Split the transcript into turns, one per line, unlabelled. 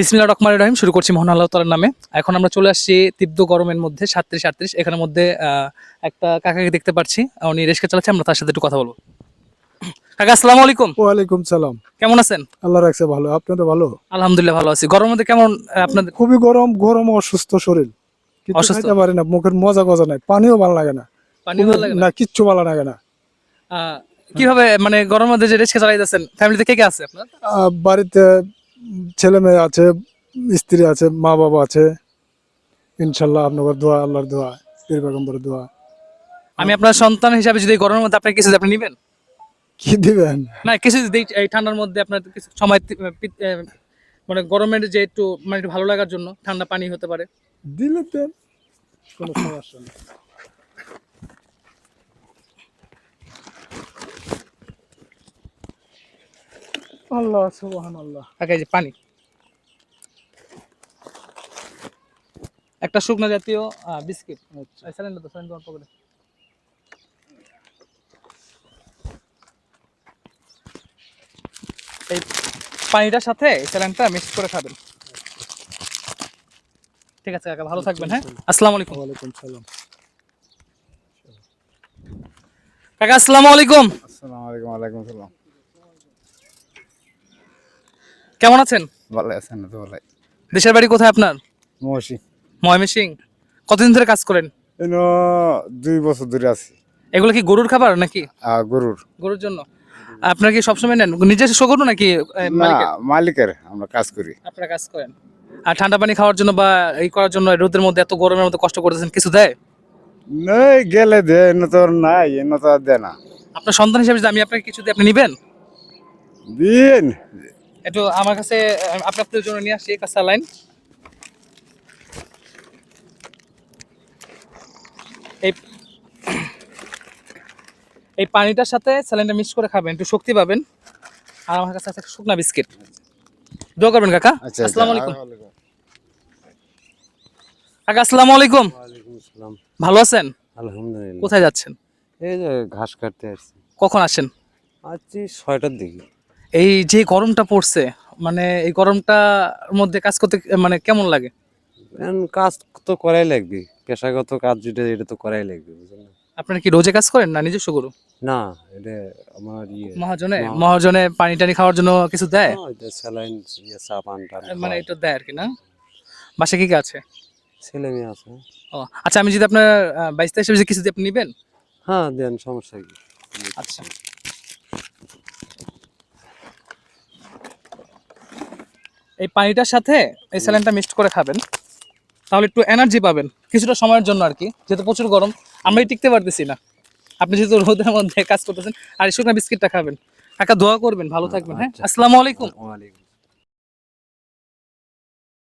বিসমিল্লা রহমান রহিম শুরু করছি মোহন আল্লাহ তালার নামে। এখন আমরা চলে আসছি তীব্র গরমের মধ্যে সাতত্রিশ আটত্রিশ। এখানের মধ্যে একটা কাকাকে দেখতে পাচ্ছি উনি রেস্কে চালাচ্ছে আমরা তার সাথে একটু কথা বলব। কাকা আসসালামু আলাইকুম।
ওয়ালাইকুম সালাম।
কেমন আছেন?
আল্লাহ রাখছে ভালো আপনি তো ভালো?
আলহামদুলিল্লাহ ভালো আছি। গরমের মধ্যে কেমন আপনাদের?
খুবই গরম গরম অসুস্থ শরীর।
অসুস্থ?
পারি না মুখের মজা গজা নাই পানিও ভালো লাগে না।
পানি ভালো লাগে না?
কিচ্ছু ভালো লাগে না।
কীভাবে মানে গরমের মধ্যে যে রেস্কে চালাই যাচ্ছেন ফ্যামিলিতে কে কে আছে আপনার?
বাড়িতে ছেলে মেয়ে আছে স্ত্রী আছে মা বাবা আছে। ইনশাল্লাহ আপনার দোয়া আল্লাহর দোয়া পীর পেগম্বরের দোয়া।
আমি আপনার সন্তান হিসাবে যদি গরমের মধ্যে আপনার কিছু আপনি নেবেন?
কি দিবেন?
না কিছু যদি এই- ঠান্ডার মধ্যে আপনার কিছু সময় মানে গরমের যে একটু মানে ভালো লাগার জন্য ঠান্ডা পানি হতে পারে।
দিলে কোনো সমস্যা নেই। আল্লাহ সুবহান আল্লাহ
কাকা এই যে পানি। একটা শুকনো জাতীয় বিস্কিট। এই স্যালাইনটা দাও, স্যালাইন তোমার পকেটে। এই পানিটার সাথে এই স্যালাইনটা মিক্স করে খাবেন। ঠিক আছে কাকা ভালো থাকবেন হ্যাঁ? আসসালামু আলাইকুম।
ওয়ালাইকুম সালাম।
কাকা আসসালামু আলাইকুম।
আসসালামু আলাইকুম ওয়ালাইকুম সালাম।
কেমন আছেন?
ভালো আছেন তো ভালো
দেশের বাড়ি কোথায় আপনার?
মহসি
ময়মনসিং কতদিন ধরে কাজ করেন?
দুই বছর ধরে আছি।
এগুলো কি গরুর খাবার নাকি?
গরুর।
গরুর জন্য। আপনার কি সবসময় নেন? নিজস্ব গরু নাকি এ, মালিকের?
আমরা কাজ করি।
আপনারা কাজ করেন। আর ঠান্ডা পানি খাওয়ার জন্য বা এই করার জন্য রোদের মধ্যে এত গরমের মধ্যে কষ্ট করতেছেন কিছু দেয়?
নাই গেলে দে এনে তো নাই এনে তো আর দে না।
আপনার সন্তান হিসেবে যদি আমি আপনাকে কিছু দিই আপনি নেবেন?
দিন
একটু আমার কাছে আহ, আপনাদের জন্য নিয়ে আসছি একটা স্যালাইন এই এই পানিটার সাথে স্যালাইনটা মিক্স করে খাবেন একটু শক্তি পাবেন। আর আমার কাছে আছে শুকনা বিস্কিট। দোয়া করবেন কাকা।
আচ্ছা
আসসালামু আলাইকুম। কাকা আসসালামু আলাইকুম। ভালো আছেন?
আলহামদুলিল্লাহ।
কোথায় যাচ্ছেন?
এই যে ঘাস কাটতে আসছি।
কখন আসেন?
আছি ছয়টার দিকে।
এই যে গরমটা পড়ছে মানে এই গরমটার মধ্যে কাজ করতে মানে কেমন লাগে?
কাজ তো করাই লাগবে পেশাগত কাজ যেটা এটা তো করাই লাগবে বুঝলেন?
আপনারা কি রোজে কাজ করেন না নিজস্ব গরু?
না এটা আমার ইয়ে।
মহাজনে? মহাজনে পানি টানি খাওয়ার জন্য কিছু দেয়?
এটা স্যালাইন ইয়ে চা পান টান
মানে এটা দেয় আর কি না? বাসা কি কি আছে?
ছেলে মেয়ে আছে।
ও আচ্ছা আমি যদি আপনার বাইশ তেইশ কিছু দিয়ে আপনি নেবেন?
হ্যাঁ দেন সমস্যা কি?
আচ্ছা। এই পানিটার সাথে এই স্যালাইনটা মিক্সড করে খাবেন। তাহলে একটু এনার্জি পাবেন কিছুটা সময়ের জন্য আর কি যেহেতু প্রচুর গরম আমরাই টিকতে পারতেছি না। আপনি যেহেতু রোদের মধ্যে কাজ করতেছেন আর এই শুকনা বিস্কিটটা খাবেন। একা দোয়া করবেন ভালো থাকবেন হ্যাঁ? আসসালামু আলাইকুম।
ওয়ালাইকুম